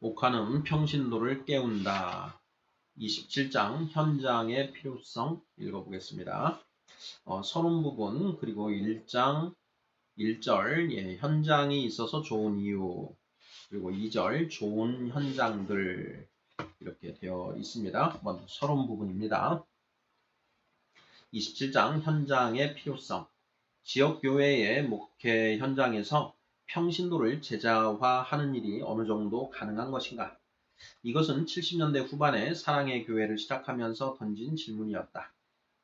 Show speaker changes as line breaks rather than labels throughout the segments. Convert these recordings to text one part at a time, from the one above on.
옥화는 평신도를 깨운다. 27장 현장의 필요성 읽어보겠습니다. 어, 서론 부분 그리고 1장 1절 예, 현장이 있어서 좋은 이유 그리고 2절 좋은 현장들 이렇게 되어 있습니다. 먼저 서론 부분입니다. 27장 현장의 필요성 지역교회의 목회 현장에서 평신도를 제자화하는 일이 어느 정도 가능한 것인가? 이것은 70년대 후반에 사랑의 교회를 시작하면서 던진 질문이었다.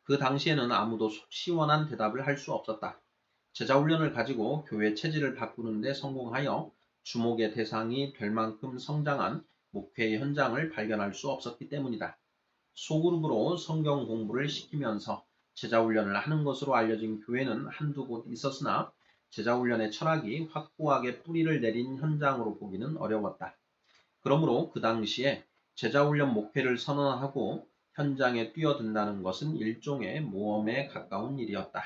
그 당시에는 아무도 속 시원한 대답을 할 수 없었다. 제자 훈련을 가지고 교회 체질을 바꾸는데 성공하여 주목의 대상이 될 만큼 성장한 목회의 현장을 발견할 수 없었기 때문이다. 소그룹으로 성경 공부를 시키면서 제자 훈련을 하는 것으로 알려진 교회는 한두 곳 있었으나 제자훈련의 철학이 확고하게 뿌리를 내린 현장으로 보기는 어려웠다. 그러므로 그 당시에 제자훈련 목회를 선언하고 현장에 뛰어든다는 것은 일종의 모험에 가까운 일이었다.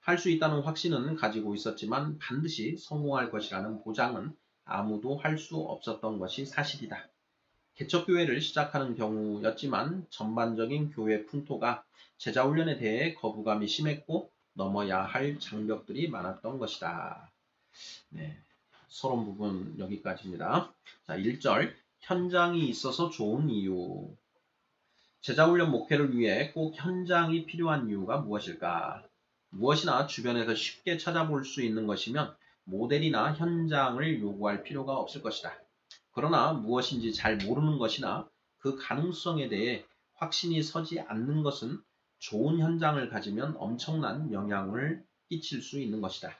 할 수 있다는 확신은 가지고 있었지만 반드시 성공할 것이라는 보장은 아무도 할 수 없었던 것이 사실이다. 개척교회를 시작하는 경우였지만 전반적인 교회 풍토가 제자훈련에 대해 거부감이 심했고 넘어야 할 장벽들이 많았던 것이다. 네, 서론 부분 여기까지입니다. 자, 1절 현장이 있어서 좋은 이유 제자훈련 목회를 위해 꼭 현장이 필요한 이유가 무엇일까? 무엇이나 주변에서 쉽게 찾아볼 수 있는 것이면 모델이나 현장을 요구할 필요가 없을 것이다. 그러나 무엇인지 잘 모르는 것이나 그 가능성에 대해 확신이 서지 않는 것은 좋은 현장을 가지면 엄청난 영향을 끼칠 수 있는 것이다.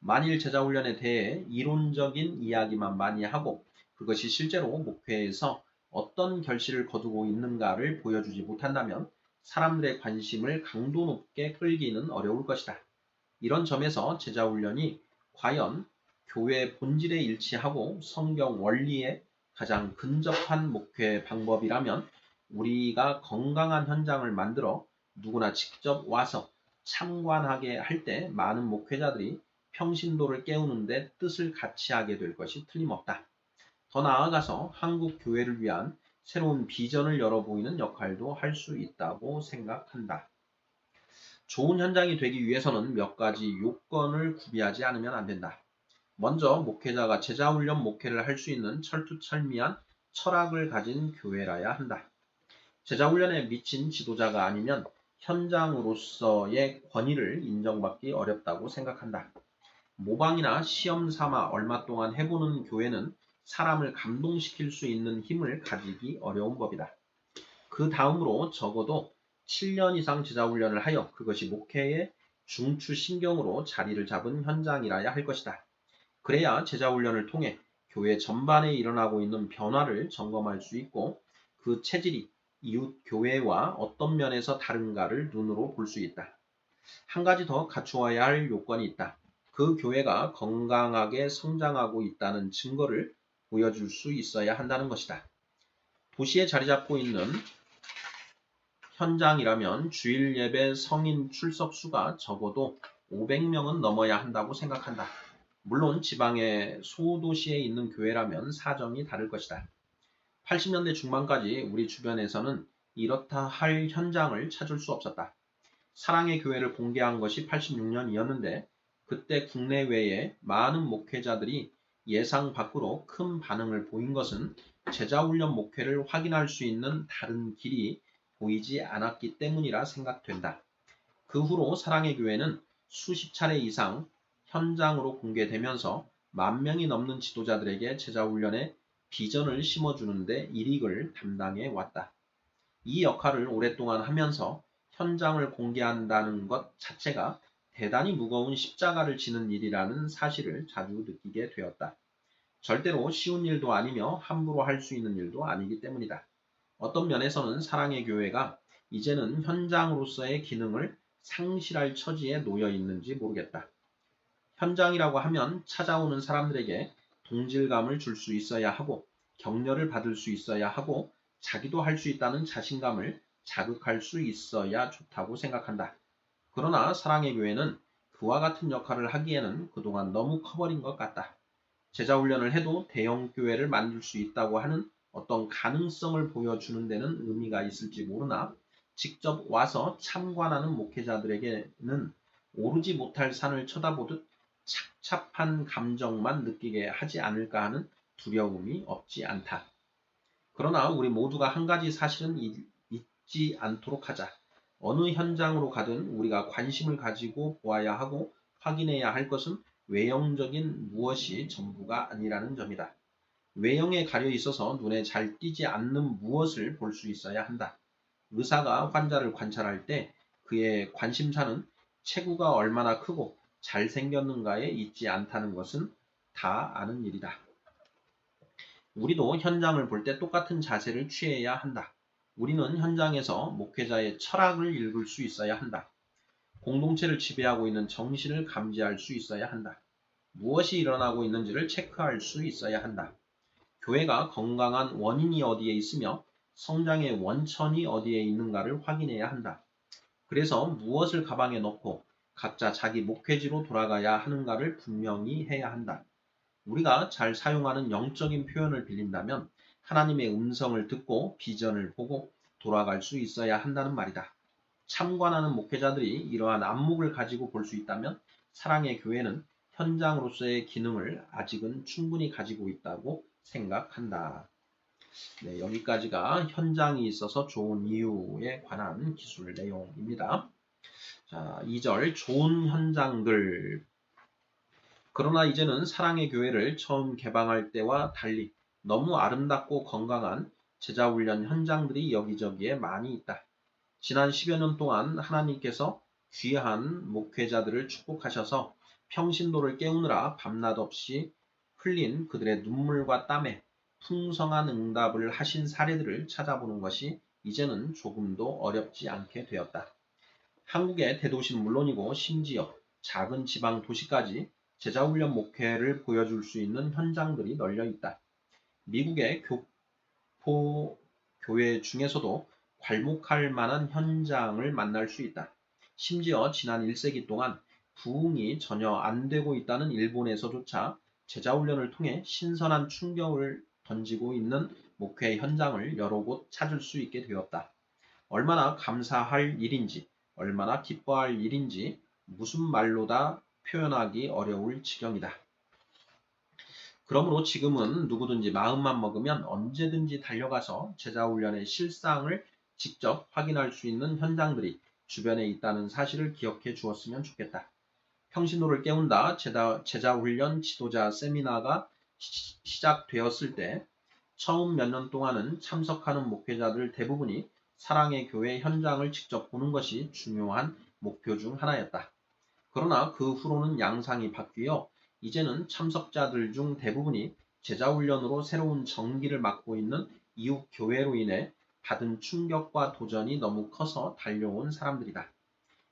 만일 제자훈련에 대해 이론적인 이야기만 많이 하고 그것이 실제로 목회에서 어떤 결실을 거두고 있는가를 보여주지 못한다면 사람들의 관심을 강도 높게 끌기는 어려울 것이다. 이런 점에서 제자훈련이 과연 교회 본질에 일치하고 성경 원리에 가장 근접한 목회 방법이라면 우리가 건강한 현장을 만들어 누구나 직접 와서 참관하게 할 때 많은 목회자들이 평신도를 깨우는데 뜻을 같이 하게 될 것이 틀림없다. 더 나아가서 한국 교회를 위한 새로운 비전을 열어보이는 역할도 할 수 있다고 생각한다. 좋은 현장이 되기 위해서는 몇 가지 요건을 구비하지 않으면 안 된다. 먼저 목회자가 제자훈련 목회를 할 수 있는 철두철미한 철학을 가진 교회라야 한다. 제자훈련에 미친 지도자가 아니면 현장으로서의 권위를 인정받기 어렵다고 생각한다. 모방이나 시험 삼아 얼마 동안 해보는 교회는 사람을 감동시킬 수 있는 힘을 가지기 어려운 법이다. 그 다음으로 적어도 7년 이상 제자훈련을 하여 그것이 목회의 중추신경으로 자리를 잡은 현장이라야 할 것이다. 그래야 제자훈련을 통해 교회 전반에 일어나고 있는 변화를 점검할 수 있고 그 체질이 이웃 교회와 어떤 면에서 다른가를 눈으로 볼 수 있다. 한 가지 더 갖추어야 할 요건이 있다. 그 교회가 건강하게 성장하고 있다는 증거를 보여줄 수 있어야 한다는 것이다. 도시에 자리 잡고 있는 현장이라면 주일 예배 성인 출석 수가 적어도 500명은 넘어야 한다고 생각한다. 물론 지방의 소도시에 있는 교회라면 사정이 다를 것이다. 80년대 중반까지 우리 주변에서는 이렇다 할 현장을 찾을 수 없었다. 사랑의 교회를 공개한 것이 86년이었는데 그때 국내외에 많은 목회자들이 예상 밖으로 큰 반응을 보인 것은 제자훈련 목회를 확인할 수 있는 다른 길이 보이지 않았기 때문이라 생각된다. 그 후로 사랑의 교회는 수십 차례 이상 현장으로 공개되면서 만 명이 넘는 지도자들에게 제자훈련의 비전을 심어주는데 일익을 담당해 왔다. 이 역할을 오랫동안 하면서 현장을 공개한다는 것 자체가 대단히 무거운 십자가를 지는 일이라는 사실을 자주 느끼게 되었다. 절대로 쉬운 일도 아니며 함부로 할 수 있는 일도 아니기 때문이다. 어떤 면에서는 사랑의 교회가 이제는 현장으로서의 기능을 상실할 처지에 놓여 있는지 모르겠다. 현장이라고 하면 찾아오는 사람들에게 동질감을 줄 수 있어야 하고 격려를 받을 수 있어야 하고 자기도 할 수 있다는 자신감을 자극할 수 있어야 좋다고 생각한다. 그러나 사랑의 교회는 그와 같은 역할을 하기에는 그동안 너무 커버린 것 같다. 제자 훈련을 해도 대형 교회를 만들 수 있다고 하는 어떤 가능성을 보여주는 데는 의미가 있을지 모르나 직접 와서 참관하는 목회자들에게는 오르지 못할 산을 쳐다보듯 착잡한 감정만 느끼게 하지 않을까 하는 두려움이 없지 않다. 그러나 우리 모두가 한 가지 사실은 잊지 않도록 하자. 어느 현장으로 가든 우리가 관심을 가지고 보아야 하고 확인해야 할 것은 외형적인 무엇이 전부가 아니라는 점이다. 외형에 가려 있어서 눈에 잘 띄지 않는 무엇을 볼 수 있어야 한다. 의사가 환자를 관찰할 때 그의 관심사는 체구가 얼마나 크고 잘생겼는가에 있지 않다는 것은 다 아는 일이다. 우리도 현장을 볼 때 똑같은 자세를 취해야 한다. 우리는 현장에서 목회자의 철학을 읽을 수 있어야 한다. 공동체를 지배하고 있는 정신을 감지할 수 있어야 한다. 무엇이 일어나고 있는지를 체크할 수 있어야 한다. 교회가 건강한 원인이 어디에 있으며 성장의 원천이 어디에 있는가를 확인해야 한다. 그래서 무엇을 가방에 넣고 각자 자기 목회지로 돌아가야 하는가를 분명히 해야 한다. 우리가 잘 사용하는 영적인 표현을 빌린다면 하나님의 음성을 듣고 비전을 보고 돌아갈 수 있어야 한다는 말이다. 참관하는 목회자들이 이러한 안목을 가지고 볼 수 있다면 사랑의 교회는 현장으로서의 기능을 아직은 충분히 가지고 있다고 생각한다. 네, 여기까지가 현장이 있어서 좋은 이유에 관한 기술 내용입니다. 자, 2절 좋은 현장들 그러나 이제는 사랑의 교회를 처음 개방할 때와 달리 너무 아름답고 건강한 제자 훈련 현장들이 여기저기에 많이 있다. 지난 10여 년 동안 하나님께서 귀한 목회자들을 축복하셔서 평신도를 깨우느라 밤낮 없이 흘린 그들의 눈물과 땀에 풍성한 응답을 하신 사례들을 찾아보는 것이 이제는 조금도 어렵지 않게 되었다. 한국의 대도시는 물론이고 심지어 작은 지방 도시까지 제자훈련 목회를 보여줄 수 있는 현장들이 널려 있다. 미국의 교포 교회 중에서도 괄목할 만한 현장을 만날 수 있다. 심지어 지난 1세기 동안 부흥이 전혀 안 되고 있다는 일본에서조차 제자훈련을 통해 신선한 충격을 던지고 있는 목회 현장을 여러 곳 찾을 수 있게 되었다. 얼마나 감사할 일인지, 얼마나 기뻐할 일인지 무슨 말로 다 표현하기 어려울 지경이다. 그러므로 지금은 누구든지 마음만 먹으면 언제든지 달려가서 제자 훈련의 실상을 직접 확인할 수 있는 현장들이 주변에 있다는 사실을 기억해 주었으면 좋겠다. 평신도를 깨운다 제자, 제자 훈련 지도자 세미나가 시작되었을 때 처음 몇 년 동안은 참석하는 목회자들 대부분이 사랑의 교회 현장을 직접 보는 것이 중요한 목표 중 하나였다. 그러나 그 후로는 양상이 바뀌어 이제는 참석자들 중 대부분이 제자훈련으로 새로운 정기를 맡고 있는 이웃 교회로 인해 받은 충격과 도전이 너무 커서 달려온 사람들이다.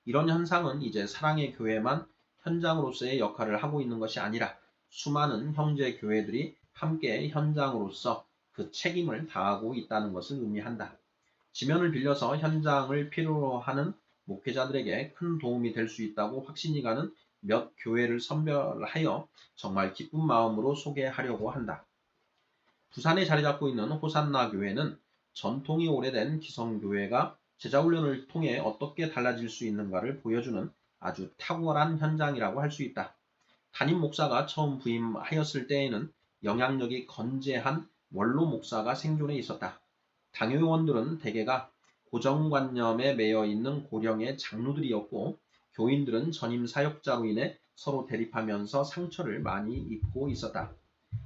이런 현상은 이제 사랑의 교회만 현장으로서의 역할을 하고 있는 것이 아니라 수많은 형제 교회들이 함께 현장으로서 그 책임을 다하고 있다는 것을 의미한다. 지면을 빌려서 현장을 필요로 하는 목회자들에게 큰 도움이 될 수 있다고 확신이 가는 몇 교회를 선별하여 정말 기쁜 마음으로 소개하려고 한다. 부산에 자리 잡고 있는 호산나 교회는 전통이 오래된 기성교회가 제자훈련을 통해 어떻게 달라질 수 있는가를 보여주는 아주 탁월한 현장이라고 할 수 있다. 담임 목사가 처음 부임하였을 때에는 영향력이 건재한 원로 목사가 생존해 있었다. 당회원들은 대개가 고정관념에 매여 있는 고령의 장로들이었고 교인들은 전임 사역자로 인해 서로 대립하면서 상처를 많이 입고 있었다.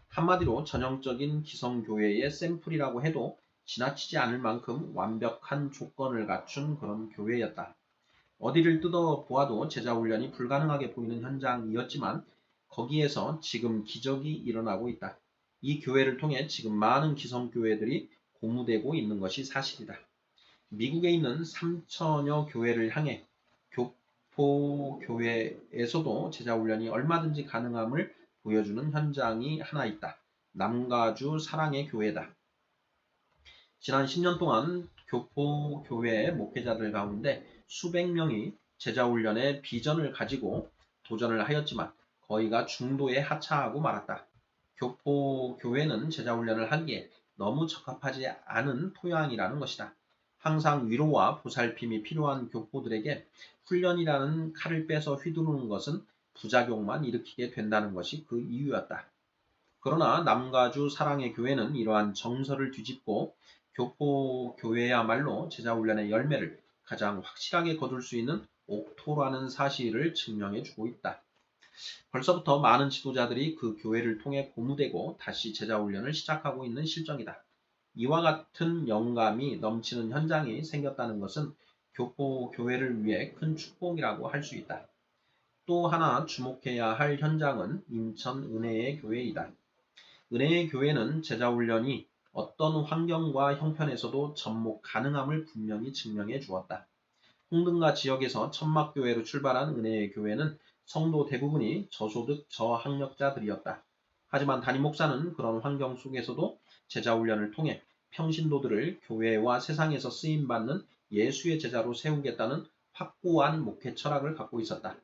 한마디로 전형적인 기성교회의 샘플이라고 해도 지나치지 않을 만큼 완벽한 조건을 갖춘 그런 교회였다. 어디를 뜯어 보아도 제자훈련이 불가능하게 보이는 현장이었지만 거기에서 지금 기적이 일어나고 있다. 이 교회를 통해 지금 많은 기성교회들이 고무되고 있는 것이 사실이다. 미국에 있는 3천여 교회를 향해 교포 교회에서도 제자 훈련이 얼마든지 가능함을 보여주는 현장이 하나 있다. 남가주 사랑의 교회다. 지난 10년 동안 교포 교회 목회자들 가운데 수백 명이 제자 훈련의 비전을 가지고 도전을 하였지만 거의가 중도에 하차하고 말았다. 교포 교회는 제자 훈련을 하기에 너무 적합하지 않은 토양이라는 것이다. 항상 위로와 보살핌이 필요한 교포들에게 훈련이라는 칼을 빼서 휘두르는 것은 부작용만 일으키게 된다는 것이 그 이유였다. 그러나 남가주 사랑의 교회는 이러한 정서를 뒤집고 교포 교회야말로 제자 훈련의 열매를 가장 확실하게 거둘 수 있는 옥토라는 사실을 증명해 주고 있다. 벌써부터 많은 지도자들이 그 교회를 통해 고무되고 다시 제자 훈련을 시작하고 있는 실정이다. 이와 같은 영감이 넘치는 현장이 생겼다는 것은 교포 교회를 위해 큰 축복이라고 할 수 있다. 또 하나 주목해야 할 현장은 인천 은혜의 교회이다. 은혜의 교회는 제자 훈련이 어떤 환경과 형편에서도 접목 가능함을 분명히 증명해 주었다. 홍등가 지역에서 천막교회로 출발한 은혜의 교회는 성도 대부분이 저소득 저학력자들이었다. 하지만 담임 목사는 그런 환경 속에서도 제자 훈련을 통해 평신도들을 교회와 세상에서 쓰임 받는 예수의 제자로 세우겠다는 확고한 목회 철학을 갖고 있었다.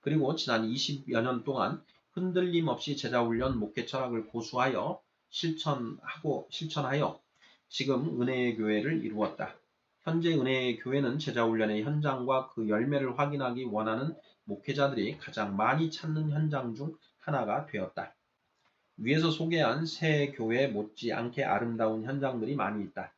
그리고 지난 20여 년 동안 흔들림 없이 제자 훈련 목회 철학을 고수하여 실천하고 실천하여 지금 은혜의 교회를 이루었다. 현재 은혜의 교회는 제자 훈련의 현장과 그 열매를 확인하기 원하는 목회자들이 가장 많이 찾는 현장 중 하나가 되었다. 위에서 소개한 새 교회 못지않게 아름다운 현장들이 많이 있다.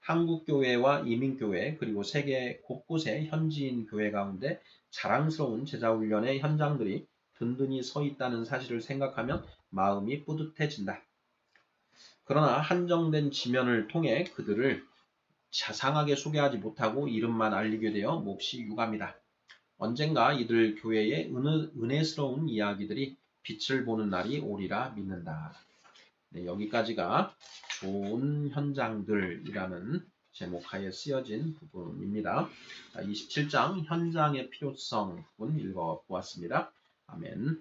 한국 교회와 이민 교회 그리고 세계 곳곳의 현지인 교회 가운데 자랑스러운 제자 훈련의 현장들이 든든히 서 있다는 사실을 생각하면 마음이 뿌듯해진다. 그러나 한정된 지면을 통해 그들을 자상하게 소개하지 못하고 이름만 알리게 되어 몹시 유감이다. 언젠가 이들 교회의 은혜, 은혜 스러운 이야기들이 빛을 보는 날이 오리라 믿는다. 네, 여기까지가 좋은 현장들이라는 제목하에 쓰여진 부분입니다. 27장 현장의 필요성 부분 읽어보았습니다. 아멘.